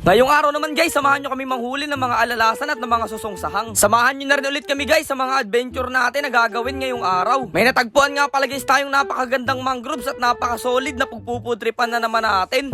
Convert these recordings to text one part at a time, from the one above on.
Ngayong araw naman guys, samahan nyo kami manghuli ng mga alalasan at ng mga susungsahang. Samahan nyo na rin ulit kami guys sa mga adventure natin na gagawin ngayong araw. May natagpuan nga pala guys tayong napakagandang mangroves at napakasolid na pagpuputripan na naman natin.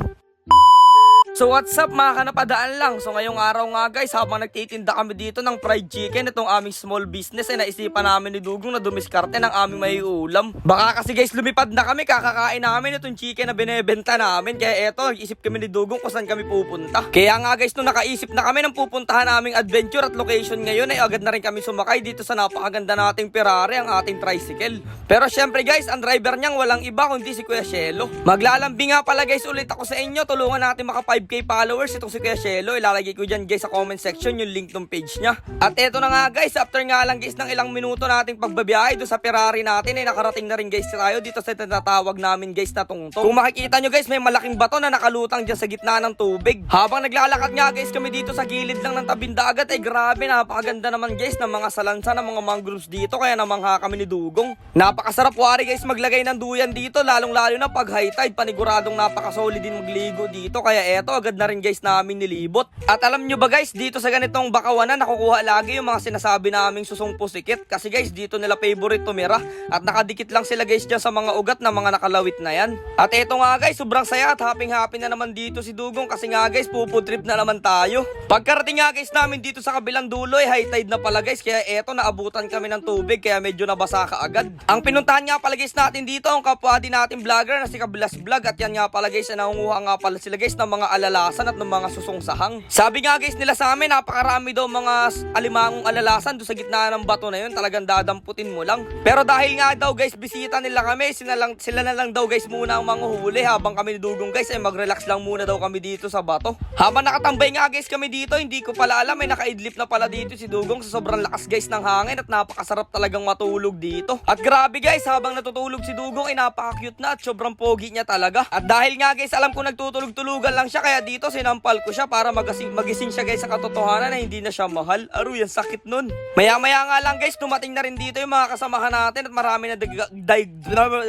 So what's up mga kanapadaan lang? So ngayong araw nga guys habang nagtitinda kami dito ng fried chicken Itong aming small business ay naisipan namin ni Dugong na dumiskarte ng aming may ulam. Baka kasi guys lumipad na kami kakakain namin itong chicken na binebenta namin. Kaya eto isip kami ni Dugong kung saan kami pupunta. Kaya nga guys nung nakaisip na kami ng pupuntahan naming adventure at location ngayon Ay agad na rin kami sumakay dito sa napakaganda nating Ferrari ang ating tricycle. Pero syempre guys ang driver niyang walang iba kundi si Kuya Shelo. Maglalambi nga pala guys ulit ako sa inyo. Tulungan natin maka 5k followers itong si Kuya Shelo. Ilalagay ko dyan guys sa comment section yung link ng page niya. At eto na nga guys, after nga lang guys ng ilang minuto nating pagbabiyahe doon sa Ferrari natin, ay nakarating na rin guys tayo dito sa tinatawag namin guys na tungtong. Kung makikita nyo guys, may malaking bato na nakalutang dyan sa gitna ng tubig. Habang naglalakad nga guys kami dito sa gilid lang ng tabing dagat, ay grabe, napakaganda naman guys ng mga salansa ng mga mangroves dito. Kaya namangha kami ni Dugong. Napakasarap wari guys maglagay ng duyan dito, lalong lalo na pag high tide, paniguradong napakasolid din magligo dito. Kaya eto, agad na rin guys namin nilibot. At alam nyo ba guys, dito sa ganitong bakawanan, nakukuha lagi yung mga sinasabi naming susong pusikit. Kasi guys, dito nila favorite tumira. At nakadikit lang sila guys dyan sa mga ugat na mga nakalawit na yan. At eto nga guys, sobrang saya at happy-happy na naman dito si Dugong. Kasi nga guys, pupo trip na naman tayo. Pagkarating nga guys namin dito sa kabilang dulo, eh, high tide na pala guys. Kaya eto, naabutan kami ng tubig. Kaya medyo nabasa ka agad. Ang pinuntahan nga pala guys natin dito, ang kapwa din natin vlogger na si Kabilas Vlog. At yan nga pala guys, na nangunguha nga pala sila guys ng mga alalasan at ng mga susungsahang. Sabi nga guys nila sa amin, napakarami daw mga alimangong alalasan doon sa gitna ng bato na yun. Talagang dadamputin mo lang. Pero dahil nga daw guys, bisita nila kami, sila, lang, sila na lang daw guys muna ang manguhuli habang kami Dugong guys ay mag-relax lang muna daw kami dito sa bato. Habang nakatambay nga guys kami dito, hindi ko pala alam, may nakaidlip na pala dito si Dugong sa sobrang lakas guys ng hangin at napakasarap talagang matulog dito. At grabe guys, habang natutulog si Dugong ay napaka-cute na at sobrang pogi niya talaga. At dahil nga guys, alam ko nagtutulog-tulugan lang siya kaya dito sinampal ko siya para magising, magising siya guys sa katotohanan na hindi na siya mahal. Aro, yan sakit nun. Maya-maya nga lang guys, dumating na rin dito yung mga kasamahan natin at marami na,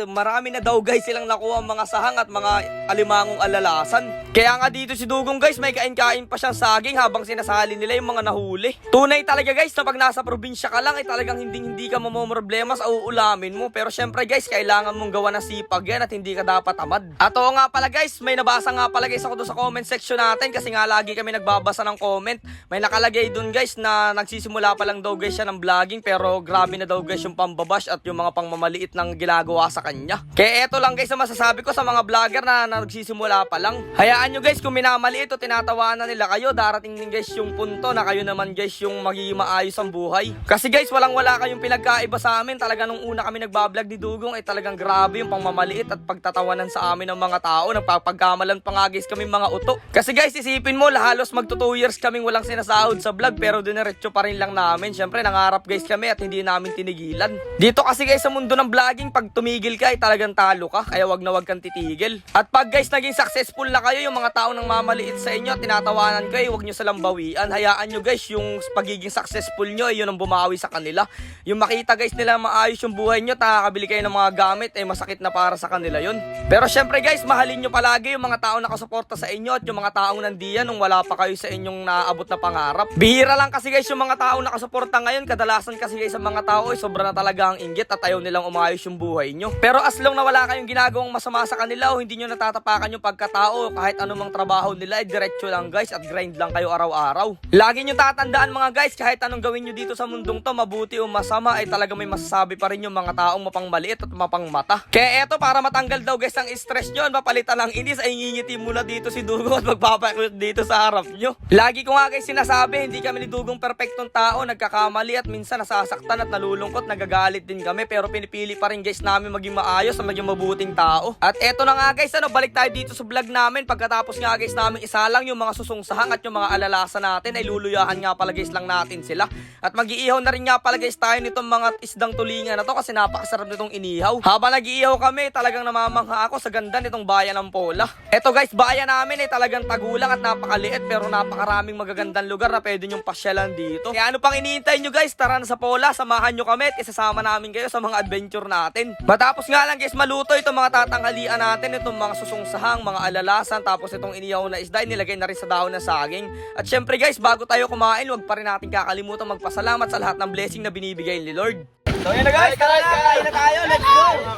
marami na daw guys silang nakuha mga sahang at mga alimangong alalasan. Kaya nga dito si Dugong guys, may kain-kain pa siyang saging habang sinasali nila yung mga nahuli. Tunay talaga guys na pag nasa probinsya ka lang ay talagang hindi hindi ka mamomroblema sa uulamin mo. Pero syempre guys, kailangan mong gawa ng sipag yan at hindi ka dapat tamad. At oo nga pala guys, may nabasa nga pala guys ako doon sa comment section natin kasi nga lagi kami nagbabasa ng comment. May nakalagay doon guys na nagsisimula pa lang daw guys siya ng vlogging pero grabe na daw guys yung pambabash at yung mga pangmamaliit ng ginagawa sa kanya. Kaya eto lang guys ang masasabi ko sa mga vlogger na, na nagsisimula pa lang. Hayaan nyo guys kung minamaliit o tinatawanan nila kayo, darating din guys yung punto na kayo naman guys yung magiging maayos ang buhay. Kasi guys walang wala kayong pinagkaiba sa amin. Talaga nung una kami nagbablog ni Dugong ay talagang grabe yung pangmamaliit at pagtatawanan sa amin ng mga tao. Nagpapagkamalan pa nga guys kami mga uto. Kasi guys isipin mo halos magto 2 years kaming walang sinasahod sa vlog pero diniretso pa rin lang namin. Syempre nangarap guys kami at hindi namin tinigilan. Dito kasi guys sa mundo ng vlogging pag tumigil ka ay talagang talo ka kaya wag na wag kang titigil. At pag guys naging successful na kayo yung mga tao nang mamaliit sa inyo at tinatawanan kayo wag nyo silang bawian. Hayaan nyo guys yung pagiging successful nyo ay yun ang bumawi sa kanila. Yung makita guys nila maayos yung buhay nyo nakakabili kayo ng mga gamit ay masakit na para sa kanila yun. Pero syempre guys mahalin nyo palagi yung mga tao nakasuporta sa inyo at yung mga taong nandiyan nung wala pa kayo sa inyong naaabot na pangarap. Bihira lang kasi guys yung mga tao nakasuporta ngayon. Kadalasan kasi guys sa mga tao ay sobra na talaga ang inggit at ayaw nilang umayos yung buhay nyo. Pero as long na wala kayong ginagawang masama sa kanila o hindi nyo natatapakan yung pagkatao kahit anumang trabaho nila ay diretso lang guys at grind lang kayo araw-araw. Lagi nyo tatandaan mga guys kahit anong gawin nyo dito sa mundong to mabuti o masama ay talaga may masasabi pa rin yung mga taong mapangmaliit at mapangmata. Kaya eto para matanggal daw guys ang stress nyo mapalitan lang inis ay ngingiti muna dito si Dugo at magpapakyut dito sa harap nyo. Lagi ko nga guys sinasabi hindi kami ni Dugong perfectong tao nagkakamali at minsan nasasaktan at nalulungkot nagagalit din kami pero pinipili pa rin guys namin maging maayos at maging mabuting tao. At eto na nga guys ano balik tayo dito sa vlog namin pagkatapos nga guys namin isa lang yung mga susungsahang at yung mga alalasa natin ay luluyahan nga pala guys lang natin sila. At mag-iihaw na rin nga pala guys tayo nitong mga isdang tulingan na to kasi napakasarap nitong inihaw. Habang nag-iihaw kami talagang namamangha ako sa ganda nitong bayan ng Pola. Eto guys bayan namin talagang tagulang at napakaliit pero napakaraming magagandang lugar na pwede nyong pasyalan dito. Kaya ano pang iniintay nyo guys? Tara na sa Pola, samahan nyo kami at isasama namin kayo sa mga adventure natin. Matapos nga lang guys maluto itong mga tatanghalian natin, itong mga susungsahang, mga alalasan, tapos itong iniyaw na isda, nilagay na rin sa dahon ng saging. At syempre guys, bago tayo kumain, wag pa rin natin kakalimutan magpasalamat sa lahat ng blessing na binibigay ni Lord. So yun na guys, kain na tayo, let's go!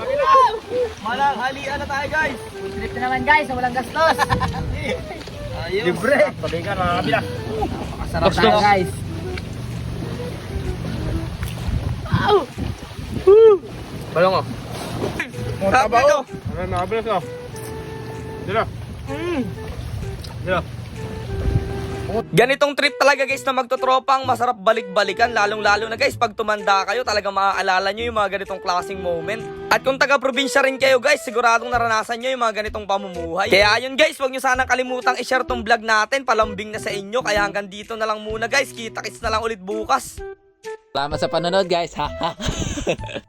Malang halian na tayo guys! Trip na naman guys, walang gastos. Ayos! Libre. Sabi ka, nakakabila. Sarap tayo guys. Balong oh. Sabi tabaw. ito. Ano, nakakabila ka. Dila. Dila. Ganitong trip talaga guys na magtotropang masarap balik-balikan lalong lalo na guys pag tumanda kayo talaga maaalala nyo yung mga ganitong klaseng moment. At kung taga-probinsya rin kayo guys siguradong naranasan nyo yung mga ganitong pamumuhay. Kaya ayun guys wag nyo sanang kalimutang i-share tong vlog natin palambing na sa inyo kaya hanggang dito na lang muna guys kita kits na lang ulit bukas. Salamat sa panonood guys. Ha?